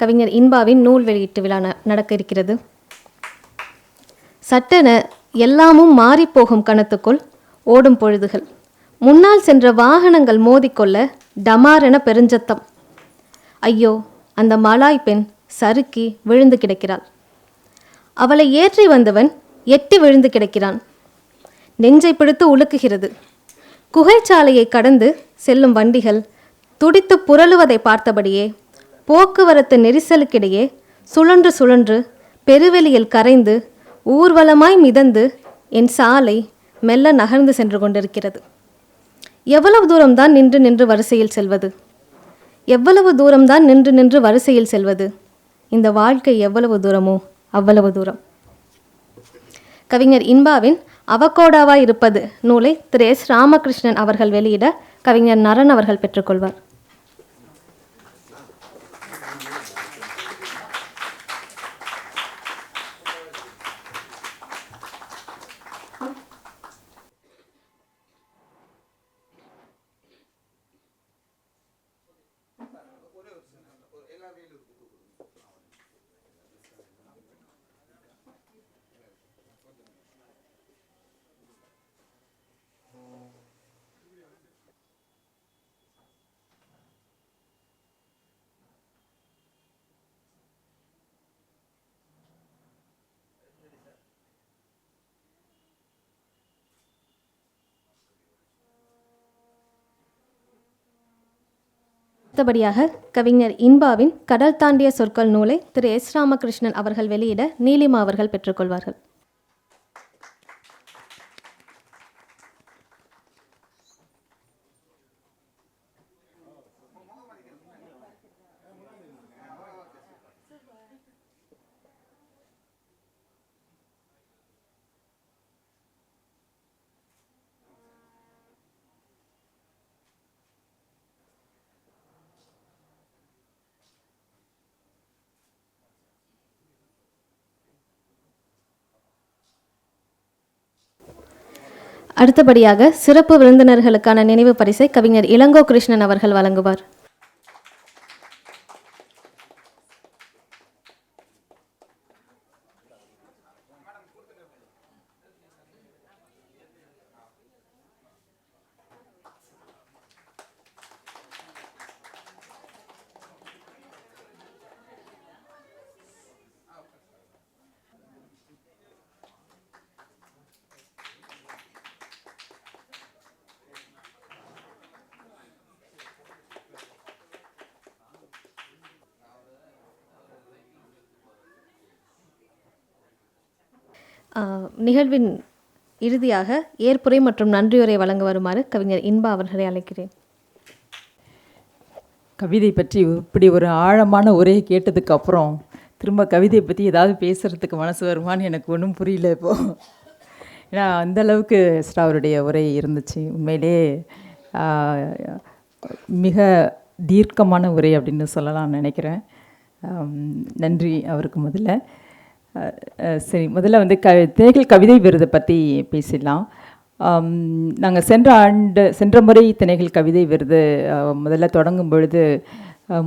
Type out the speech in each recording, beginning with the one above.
கவிஞர் இன்பாவின் நூல் வெளியீட்டு விழா நடக்க இருக்கிறது. சட்டென எல்லாமும் மாறிப்போகும் கணத்துக்குள் ஓடும் பொழுதுகள். முன்னால் சென்ற வாகனங்கள் மோதிக்கொள்ள டமாரென பெருஞ்சத்தம். ஐயோ அந்த மலாய் பெண் சறுக்கி விழுந்து கிடக்கிறாள். அவளை ஏற்றி வந்தவன் எட்டி விழுந்து கிடக்கிறான். நெஞ்சை பிடித்து உலுக்குகிறது. குகைச்சாலையை கடந்து செல்லும் வண்டிகள் துடித்து புரளுவதை பார்த்தபடியே போக்குவரத்து நெரிசலுக்கிடையே சுழன்று சுழன்று பெருவெளியில் கரைந்து ஊர்வலமாய் மிதந்து என் சாலை மெல்ல நகர்ந்து சென்று கொண்டிருக்கிறது. எவ்வளவு தூரம்தான் நின்று நின்று வரிசையில் செல்வது? எவ்வளவு தூரம்தான் நின்று நின்று வரிசையில் செல்வது? இந்த வாழ்க்கை எவ்வளவு தூரமோ அவ்வளவு தூரம். கவிஞர் இன்பாவின் அவகோடாவாய் இருப்பது நூலை திரு எஸ். ராமகிருஷ்ணன் அவர்கள் வெளியிட கவிஞர் நரன் அவர்கள் பெற்றுக்கொள்வார். அடுத்தபடியாக கவிஞர் இன்பாவின் கடல் தாண்டிய சொற்கள் நூலை திரு எஸ் ராமகிருஷ்ணன் அவர்கள் வெளியிட நீலிமா அவர்கள் பெற்றுக்கொள்வார்கள். அடுத்தபடியாக சிறப்பு விருந்தினர்களுக்கான நினைவு பரிசை கவிஞர் இளங்கோ கிருஷ்ணன் அவர்கள் வழங்குவார். நிகழ்வின் இறுதியாக ஏற்புரை மற்றும் நன்றியுரை வழங்க வருமாறு கவிஞர் இன்பா அவர்களை அழைக்கிறேன். கவிதை பற்றி இப்படி ஒரு ஆழமான உரையை கேட்டதுக்கு அப்புறம் திரும்ப கவிதையை பற்றி ஏதாவது பேசுகிறதுக்கு மனசு வருமான்னு எனக்கு ஒன்றும் புரியல இப்போ. ஏன்னா அந்த அளவுக்கு எஸ்ரா அவருடைய உரை இருந்துச்சு. உண்மையிலே மிக தீர்க்கமான உரை அப்படின்னு சொல்லலாம் நினைக்கிறேன். நன்றி அவருக்கு முதல்ல. சரி. முதல்ல வந்து க திணைகள் கவிதை விருதை பற்றி பேசிடலாம். நாங்கள் சென்ற ஆண்டு சென்ற முறை திணைகள் கவிதை விருது முதல்ல தொடங்கும் பொழுது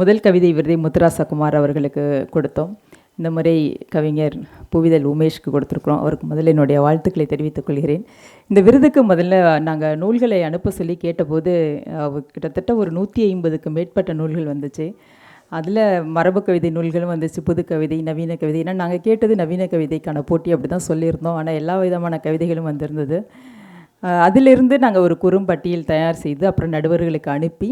முதல் கவிதை விருதை முத்துராசகுமார் அவர்களுக்கு கொடுத்தோம். இந்த முறை கவிஞர் புவிதல் உமேஷ்க்கு கொடுத்துருக்குறோம். அவருக்கு முதல்ல என்னுடைய வாழ்த்துக்களை தெரிவித்துக் கொள்கிறேன். இந்த விருதுக்கு முதல்ல நாங்கள் நூல்களை அனுப்ப சொல்லி கேட்டபோது கிட்டத்தட்ட ஒரு நூற்றி ஐம்பதுக்கு மேற்பட்ட நூல்கள் வந்துச்சு. அதில் மரபு கவிதை நூல்களும் வந்துச்சு புது கவிதை நவீன கவிதை. ஏன்னா நாங்கள் கேட்டது நவீன கவிதைக்கான போட்டி அப்படி தான் சொல்லியிருந்தோம். ஆனால் எல்லா விதமான கவிதைகளும் வந்திருந்தது. அதிலிருந்து நாங்கள் ஒரு குறும்பட்டியல் தயார் செய்து அப்புறம் நடுவர்களுக்கு அனுப்பி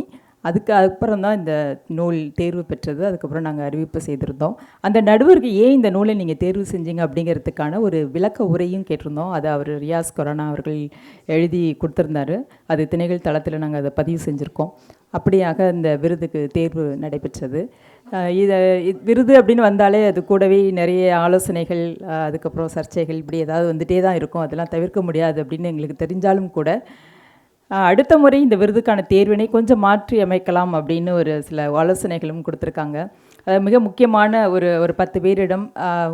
அதுக்கு அப்புறம் தான் இந்த நூல் தேர்வு பெற்றது. அதுக்கப்புறம் நாங்கள் அறிவிப்பு செய்திருந்தோம். அந்த நடுவருக்கு ஏன் இந்த நூலை நீங்கள் தேர்வு செஞ்சீங்க அப்படிங்கிறதுக்கான ஒரு விளக்க உரையும் கேட்டிருந்தோம். அதை அவர் ரியாஸ் கொரோனா அவர்கள் எழுதி கொடுத்துருந்தாரு. அது திணைகள் தளத்தில் நாங்கள் அதை பதிவு செஞ்சுருக்கோம். அப்படியாக இந்த விருதுக்கு தேர்வு நடைபெற்றது. இதை இது- விருது அப்படின்னு வந்தாலே அது கூடவே நிறைய ஆலோசனைகள் அதுக்கப்புறம் சர்ச்சைகள் இப்படி ஏதாவது வந்துட்டே தான் இருக்கும். அதெல்லாம் தவிர்க்க முடியாது அப்படின்னு எங்களுக்கு தெரிஞ்சாலும் கூட அடுத்த முறை இந்த விருதுக்கான தேர்வினை கொஞ்சம் மாற்றி அமைக்கலாம் அப்படின்னு ஒரு சில ஆலோசனைகளும் கொடுத்துருக்காங்க. மிக முக்கியமான ஒரு ஒரு பத்து பேரிடம்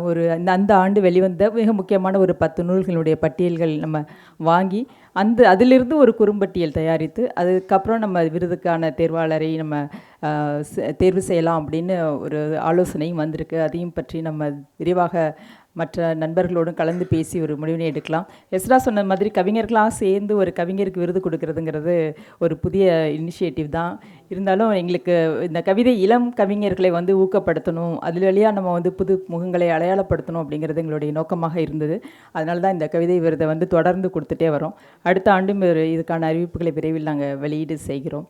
ஒரு அந்த அந்த ஆண்டு வெளிவந்த மிக முக்கியமான ஒரு பத்து நூல்களுடைய பட்டியல்கள் நம்ம வாங்கி அந்த அதிலிருந்து ஒரு குறும்பட்டியல் தயாரித்து அதுக்கப்புறம் நம்ம விருதுக்கான தேர்வாளரை நம்ம செ- தேர்வு செய்யலாம் அப்படின்னு ஒரு ஆலோசனையும் வந்திருக்கு. அதையும் பற்றி நம்ம விரிவாக மற்ற நண்பர்களோடும் கலந்து பேசி ஒரு முடிவினை எடுக்கலாம். எஸ்ரா சொன்ன மாதிரி கவிஞர்களாக சேர்ந்து ஒரு கவிஞருக்கு விருது கொடுக்கறதுங்கிறது ஒரு புதிய இனிஷியேட்டிவ் தான். இருந்தாலும் எங்களுக்கு இந்த கவிதை இளம் கவிஞர்களை வந்து ஊக்கப்படுத்தணும். அதில் வழியாக நம்ம வந்து புது முகங்களை அடையாளப்படுத்தணும் அப்படிங்கிறது எங்களுடைய நோக்கமாக இருந்தது. அதனால தான் இந்த கவிதை விருதை வந்து தொடர்ந்து கொடுத்துட்டே வரோம். அடுத்த ஆண்டும் ஒரு இதுக்கான அறிவிப்புகளை விரைவில் நாங்கள் வெளியீடு செய்கிறோம்.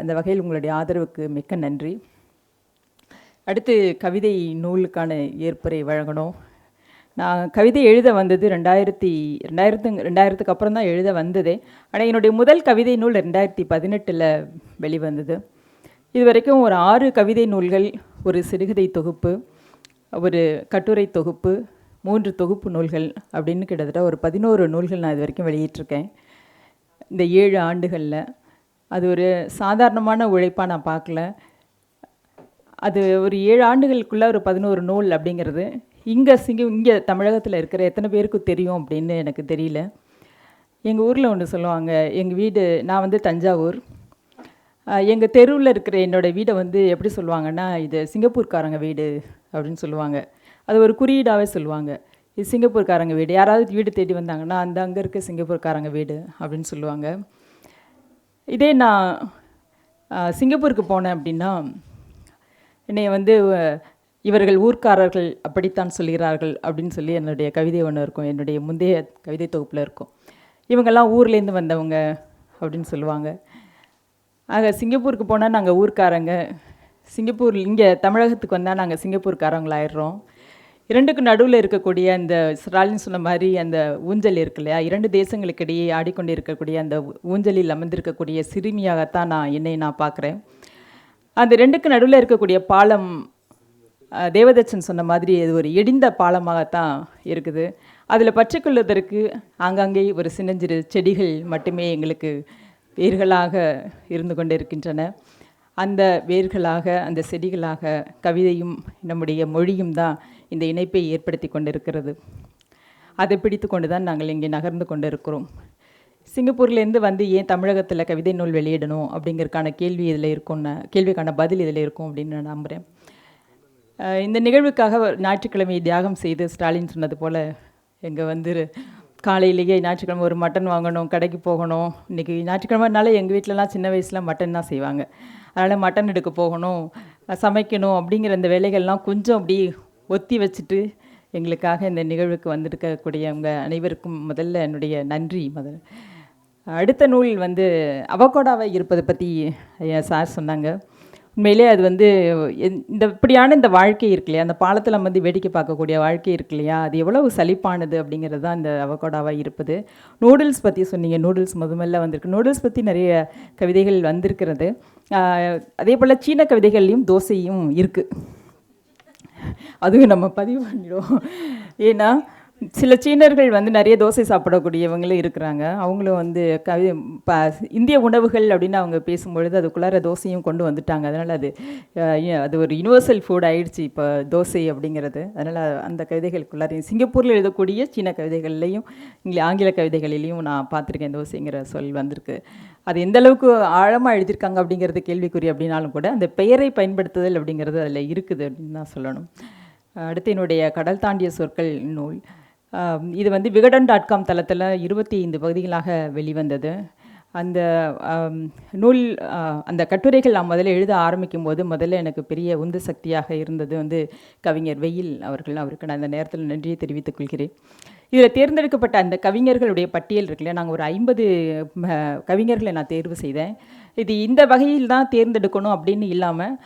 அந்த வகையில் உங்களுடைய ஆதரவுக்கு மிக்க நன்றி. அடுத்து கவிதை நூலுக்கான ஏற்புரை வழங்கணும். நான் கவிதை எழுத வந்தது ரெண்டாயிரத்தி ரெண்டாயிரத்து ரெண்டாயிரத்துக்கு அப்புறம் தான் எழுத வந்ததே. ஆனால் என்னுடைய முதல் கவிதை நூல் ரெண்டாயிரத்தி பதினெட்டில் வெளிவந்தது. இது வரைக்கும் ஒரு ஆறு கவிதை நூல்கள் ஒரு சிறுகதை தொகுப்பு ஒரு கட்டுரை தொகுப்பு மூன்று தொகுப்பு நூல்கள் அப்படின்னு கிட்டத்தட்ட ஒரு பதினோரு நூல்கள் நான் இது வரைக்கும் வெளியிட்டிருக்கேன். இந்த ஏழு ஆண்டுகளில். அது ஒரு சாதாரணமான உழைப்பாக நான் பார்க்கல. அது ஒரு ஏழு ஆண்டுகளுக்குள்ளே ஒரு பதினோரு நூல் அப்படிங்கிறது. இங்கே சிங்க இங்கே தமிழகத்தில் இருக்கிற எத்தனை பேருக்கு தெரியும் அப்படின்னு எனக்கு தெரியல. எங்கள் ஊரில் ஒன்று சொல்லுவாங்க எங்கள் வீடு நான் வந்து தஞ்சாவூர். எங்கள் தெருவில் இருக்கிற என்னோடய வீடை வந்து எப்படி சொல்லுவாங்கன்னா இது சிங்கப்பூர்காரங்க வீடு அப்படின்னு சொல்லுவாங்க. அது ஒரு குறியீடாகவே சொல்லுவாங்க. இது சிங்கப்பூர்காரங்க வீடு. யாராவது வீடு தேடி வந்தாங்கன்னா அந்த அங்கே இருக்க சிங்கப்பூர்காரங்க வீடு அப்படின்னு சொல்லுவாங்க. இதே நான் சிங்கப்பூருக்கு போனேன் அப்படின்னா என்னை வந்து இவர்கள் ஊர்க்காரர்கள் அப்படித்தான் சொல்கிறார்கள் அப்படின்னு சொல்லி என்னுடைய கவிதை ஒன்று இருக்கும். என்னுடைய முந்தைய கவிதை தொகுப்பில் இருக்கும். இவங்கெல்லாம் ஊர்லேருந்து வந்தவங்க அப்படின்னு சொல்லுவாங்க. ஆக சிங்கப்பூருக்கு போனால் நாங்கள் ஊர்க்காரங்க. சிங்கப்பூர் இங்கே தமிழகத்துக்கு வந்தால் நாங்கள் சிங்கப்பூர்காரங்களாயிடுறோம். இரண்டுக்கு நடுவில் இருக்கக்கூடிய அந்த ஸ்டாலின் சொன்ன மாதிரி அந்த ஊஞ்சல் இருக்கு இல்லையா? இரண்டு தேசங்களுக்கிடையே ஆடிக்கொண்டு இருக்கக்கூடிய அந்த ஊஞ்சலில் அமர்ந்திருக்கக்கூடிய சிறுமியாகத்தான் நான் என்னை நான் பார்க்குறேன். அந்த ரெண்டுக்கு நடுவில் இருக்கக்கூடிய பாலம் தேவதச்சன் சொன்ன மாதிரி இது ஒரு இடிந்த பாலமாகத்தான் இருக்குது. அதில் பற்றிக்கொள்வதற்கு ஆங்காங்கே ஒரு சின்னஞ்சிறு செடிகள் மட்டுமே எங்களுக்கு வேர்களாக இருந்து கொண்டு இருக்கின்றன அந்த வேர்களாக அந்த செடிகளாக கவிதையும் நம்முடைய மொழியும் தான் இந்த இணைப்பை ஏற்படுத்தி கொண்டிருக்கிறது. அதை பிடித்து கொண்டு தான் நாங்கள் இங்கே நகர்ந்து கொண்டு இருக்கிறோம் சிங்கப்பூர்லேருந்து வந்து ஏன் தமிழகத்தில் கவிதை நூல் வெளியிடணும் அப்படிங்கிறதுக்கான கேள்வி இதில் இருக்கும்னு கேள்விக்கான பதில் இதில் இருக்கும் அப்படின்னு நான் நம்புகிறேன் இந்த நிகழ்வுக்காக ஞாயிற்றுக்கிழமை தியாகம் செய்து ஸ்டாலின் சொன்னது போல் எங்கே வந்து காலையிலேயே ஞாயிற்றுக்கிழமை ஒரு மட்டன் வாங்கணும் கடைக்கு போகணும். இன்றைக்கி ஞாயிற்றுக்கிழமைனால எங்கள் வீட்டிலலாம் சின்ன வயசில் மட்டன் தான் செய்வாங்க. அதனால் மட்டன் எடுக்க போகணும் சமைக்கணும் அப்படிங்கிற அந்த வேலைகள்லாம் கொஞ்சம் அப்படி ஒத்தி வச்சுட்டு எங்களுக்காக இந்த நிகழ்வுக்கு வந்திருக்கக்கூடியவங்க அனைவருக்கும் முதல்ல என்னுடைய நன்றி முதல்ல அடுத்த நூல் வந்து அவகோடாவை இருப்பதை பற்றி சார் சொன்னாங்க. உண்மையிலே அது வந்து இந்த இப்படியான இந்த வாழ்க்கை இருக்கு இல்லையா? அந்த பாலத்தில் வந்து வேடிக்கை பார்க்கக்கூடிய வாழ்க்கை இருக்கு இல்லையா? அது எவ்வளவு சலிப்பானது அப்படிங்கிறது தான் இந்த அவகோடாவாக இருப்பது. நூடுல்ஸ் பற்றி சொன்னீங்க. நூடுல்ஸ் முதல்ல வந்திருக்கு. நூடுல்ஸ் பற்றி நிறைய கவிதைகள் வந்திருக்கிறது. அதே போல் சீன கவிதைகள்லையும் தோசையும் இருக்குது அதுவும் நம்ம பதிவு பண்ணிடுவோம். ஏன்னா சில சீனர்கள் வந்து நிறைய தோசை சாப்பிடக்கூடியவங்களும் இருக்கிறாங்க. அவங்களும் வந்து கவி ப இந்திய உணவுகள் அப்படின்னு அவங்க பேசும்பொழுது அதுக்குள்ளார தோசையும் கொண்டு வந்துட்டாங்க. அதனால் அது அது ஒரு யுனிவர்சல் ஃபுட் ஆயிடுச்சு இப்போ தோசை அப்படிங்கிறது. அதனால் அந்த கவிதைகளுக்குள்ளாரையும் சிங்கப்பூரில் எழுதக்கூடிய சீன கவிதைகள்லையும் இங்கே ஆங்கில கவிதைகளிலையும் நான் பார்த்துருக்கேன் தோசைங்கிற சொல் வந்திருக்கு. அது எந்த அளவுக்கு ஆழமாக எழுதியிருக்காங்க அப்படிங்கிறது கேள்விக்குறி அப்படின்னாலும் கூட அந்த பெயரை பயன்படுத்துதல் அப்படிங்கிறது அதில் இருக்குது அப்படின்னு தான் சொல்லணும். அடுத்து என்னுடைய கடல் தாண்டிய சொற்கள் நூல். இது வந்து விகடன் டாட் காம் தளத்தில் இருபத்தி ஐந்து பகுதிகளாக வெளிவந்தது. அந்த நூல் அந்த கட்டுரைகள் நான் முதல்ல எழுத ஆரம்பிக்கும் போது முதல்ல எனக்கு பெரிய உந்து சக்தியாக இருந்தது வந்து கவிஞர் வெயில் அவர்கள். அவருக்கு நான் அந்த நேரத்தில் நன்றியை தெரிவித்துக் கொள்கிறேன். இதில் தேர்ந்தெடுக்கப்பட்ட அந்த கவிஞர்களுடைய பட்டியல் இருக்குல்ல நாங்கள் ஒரு ஐம்பது கவிஞர்களை நான் தேர்வு செய்தேன். இது இந்த வகையில் தான் தேர்ந்தெடுக்கணும் அப்படின்னு இல்லாமல்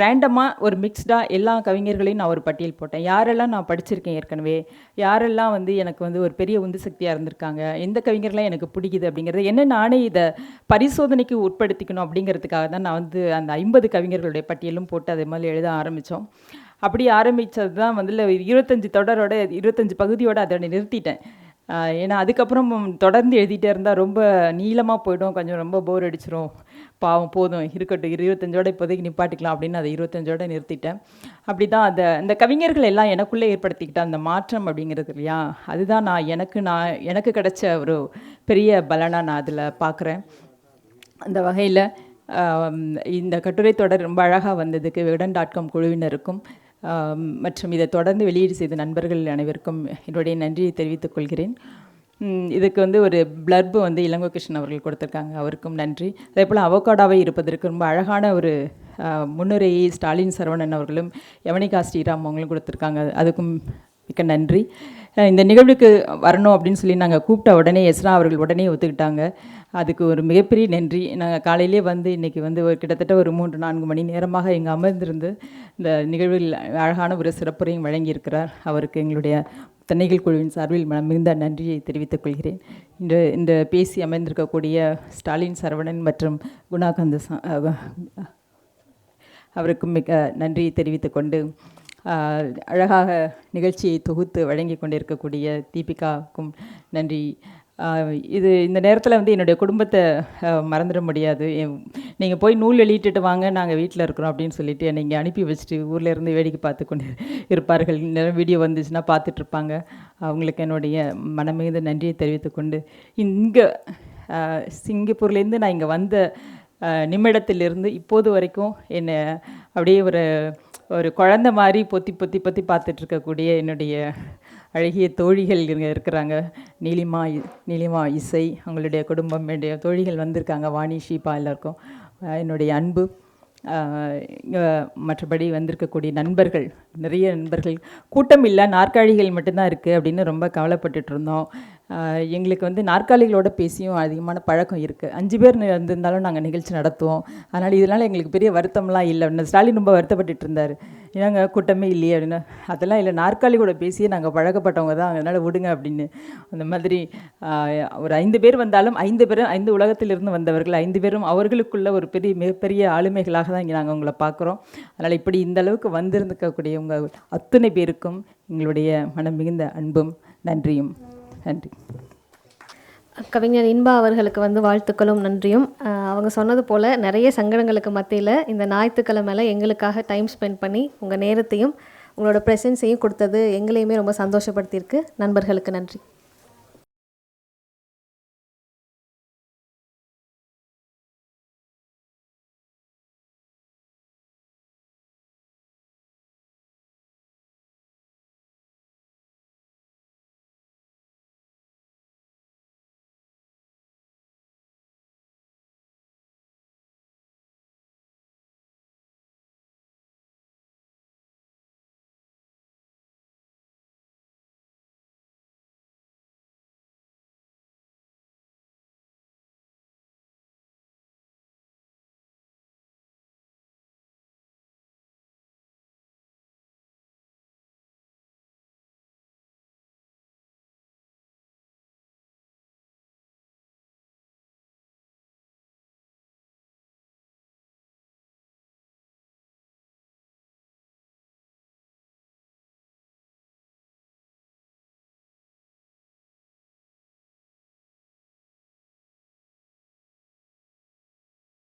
ரேண்டமாக ஒரு மிக்ஸ்டாக எல்லா கவிஞர்களையும் நான் ஒரு பட்டியல் போட்டேன். யாரெல்லாம் நான் படிச்சிருக்கேன் ஏற்கனவே? யாரெல்லாம் வந்து எனக்கு வந்து ஒரு பெரிய உந்து சக்தியாக இருந்திருக்காங்க? எந்த கவிஞர்லாம் எனக்கு பிடிக்குது அப்படிங்கிறது? என்ன நானே இதை பரிசோதனைக்கு உட்படுத்திக்கணும் அப்படிங்கிறதுக்காக தான் நான் வந்து அந்த ஐம்பது கவிஞர்களுடைய பட்டியலும் போட்டு அதே மாதிரி எழுத ஆரம்பித்தோம் அப்படி ஆரம்பித்தது தான் வந்து இருபத்தஞ்சி தொடரோட இருபத்தஞ்சி பகுதியோடு அதோட நிறுத்திட்டேன். ஏன்னா அதுக்கப்புறம் தொடர்ந்து எழுதிட்டே இருந்தால் ரொம்ப நீளமாக போயிடும். கொஞ்சம் ரொம்ப போர் அடிச்சிரும். பாவம் போதும். இருக்கட்டும். இருபத்தஞ்சோட இப்போதைக்கு நிப்பாட்டிக்கலாம் அப்படின்னு அதை இருபத்தஞ்சோட நிறுத்திட்டேன். அப்படி தான் அந்த இந்த கவிஞர்கள் எல்லாம் எனக்குள்ளே ஏற்படுத்திக்கிட்ட அந்த மாற்றம் அப்படிங்கிறது இல்லையா? அதுதான் நான் எனக்கு நான் எனக்கு கிடைச்ச ஒரு பெரிய பலனாக நான் அதில் பார்க்குறேன். அந்த வகையில் இந்த கட்டுரை தொடர் ரொம்ப அழகாக வந்ததுக்கு விகடன் டாட் காம் குழுவினருக்கும் மற்றும் இதை தொடர்ந்து வெளியீடு செய்த நண்பர்கள் அனைவருக்கும் என்னுடைய நன்றியை தெரிவித்துக் கொள்கிறேன். இதுக்கு வந்து ஒரு பிளர்பு வந்து இளங்கோ கிருஷ்ணன் அவர்கள் கொடுத்துருக்காங்க. அவருக்கும் நன்றி. அதே போல் அவகாடாவை இருப்பதற்கு ரொம்ப அழகான ஒரு முன்னுரையை ஸ்டாலின் சரவணன் அவர்களும் யவனிகா ஸ்ரீராம் அவங்களும் கொடுத்துருக்காங்க. அதுக்கும் மிக்க நன்றி. இந்த நிகழ்வுக்கு வரணும் அப்படின்னு சொல்லி நாங்கள் கூப்பிட்ட உடனே எஸ்ரா அவர்கள் உடனே ஒத்துக்கிட்டாங்க. அதுக்கு ஒரு மிகப்பெரிய நன்றி. நாங்கள் காலையிலே வந்து இன்றைக்கி வந்து ஒரு கிட்டத்தட்ட ஒரு மூன்று நான்கு மணி நேரமாக இங்கே அமர்ந்திருந்து இந்த நிகழ்வில் அழகான ஒரு சிறப்புரையும் வழங்கியிருக்கிறார். அவருக்கு எங்களுடைய தென்னைகள் குழுவின் சார்பில் மனம் மிகுந்த நன்றியை தெரிவித்துக் கொள்கிறேன். இன்று இந்த பேசி அமைந்திருக்கக்கூடிய ஸ்டாலின் சரவணன் மற்றும் குணாகந்த சா- அவருக்கும் மிக நன்றியை தெரிவித்துக் கொண்டு அழகாக நிகழ்ச்சியை தொகுத்து வழங்கி கொண்டிருக்கக்கூடிய தீபிகாவுக்கும் நன்றி. இது இந்த நேரத்தில் வந்து என்னுடைய குடும்பத்தை மறந்துட முடியாது. நீங்கள் போய் நூல் வெளியிட்டுட்டு வாங்க நாங்கள் வீட்டில் இருக்கிறோம் அப்படின்னு சொல்லிட்டு என்னை இங்கே அனுப்பி வச்சுட்டு ஊர்லேருந்து வேடிக்கை பார்த்து கொண்டு இருப்பார்கள். நேரம் வீடியோ வந்துச்சுன்னா பார்த்துட்ருப்பாங்க அவங்களுக்கு என்னுடைய மனமிகுந்த நன்றியை தெரிவித்துக்கொண்டு இங்கே சிங்கப்பூர்லேருந்து நான் இங்கே வந்த நிமிடத்திலிருந்து இப்போது வரைக்கும் என்னை அப்படியே ஒரு ஒரு குழந்த மாதிரி பொத்தி பொத்தி பொத்தி பார்த்துட்ருக்கக்கூடிய என்னுடைய அழகிய தோழிகள் இங்கே இருக்கிறாங்க. நீலிமா நீலிமா இசை அவங்களுடைய குடும்பம் என்னுடைய தோழிகள் வந்திருக்காங்க வாணி ஷீபா எல்லாருக்கும். என்னுடைய அன்பு. மற்றபடி வந்திருக்கக்கூடிய நண்பர்கள் நிறைய நண்பர்கள். கூட்டம் இல்லை நாற்காலிகள் மட்டும்தான் இருக்குது அப்படின்னு ரொம்ப கவலைப்பட்டுட்டு இருந்தோம். எங்களுக்கு வந்து நாற்காலிகளோட பேசியும் அதிகமான பழக்கம் இருக்குது அஞ்சு பேர் இருந்திருந்தாலும் நாங்கள் நிகழ்ச்சி நடத்துவோம். அதனால் இதனால் எங்களுக்கு பெரிய வருத்தம்லாம் இல்லை. அப்படின்னு ஸ்டாலின் ரொம்ப வருத்தப்பட்டுட்டு இருந்தார். நாங்கள் கூட்டமே இல்லையே அப்படின்னு. அதெல்லாம் இல்லை. நாற்காலி கூட பேசியே நாங்கள் பழக்கப்பட்டவங்க தான். அதனால் விடுங்க அப்படின்னு. அந்த மாதிரி ஒரு ஐந்து பேர் வந்தாலும் ஐந்து பேரும் ஐந்து உலகத்திலிருந்து வந்தவர்கள் ஐந்து பேரும் அவர்களுக்குள்ள ஒரு பெரிய மிகப்பெரிய ஆளுமைகளாக தான் இங்கே நாங்கள் உங்களை பார்க்குறோம் அதனால் இப்படி இந்த அளவுக்கு வந்திருந்துக்கக்கூடிய உங்கள் அத்தனை பேருக்கும் எங்களுடைய மனம் மிகுந்த அன்பும் நன்றியும். நன்றி. கவிஞர் இன்பா அவர்களுக்கு வந்து வாழ்த்துக்களும் நன்றியும். அவங்க சொன்னது போல் நிறைய சங்கடங்களுக்கு மத்தியில் இந்த ஞாயிற்றுக்கிழமையில் எங்களுக்காக டைம் ஸ்பெண்ட் பண்ணி உங்கள் நேரத்தையும் உங்களோட ப்ரெசன்ஸையும் கொடுத்தது எங்களையுமே ரொம்ப சந்தோஷப்படுத்தியிருக்கு. நண்பர்களுக்கு நன்றி.